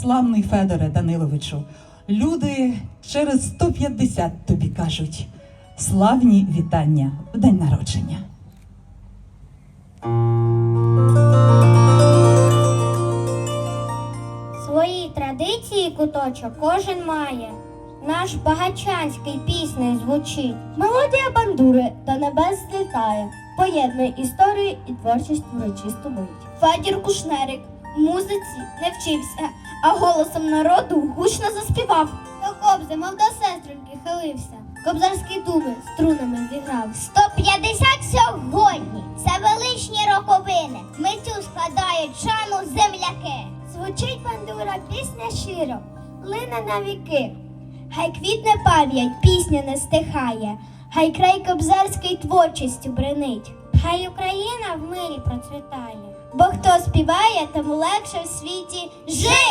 Славний Федоре Даниловичу, люди через 150 тобі кажуть славні вітання в день народження. Свої традиції куточок кожен має. Наш багачанський піснею звучить. Мелодія бандури до небес злітає, поєднує історію і творчість урочисту мить. Федір Кушнерик музиці не вчився, а голосом народу гучно заспівав. До кобзи, мов до сестринки, хилився. Кобзарські думи струнами зіграв. 150 сьогодні це величні роковини. Митцю складають шану земляки. Звучить бандура, пісня щиро, лине на віки. Хай квітне пам'ять, пісня не стихає, хай край кобзарський творчістю бренить. Хай Україна в мирі процвітає. Бо хто співає, тому легше в світі жить.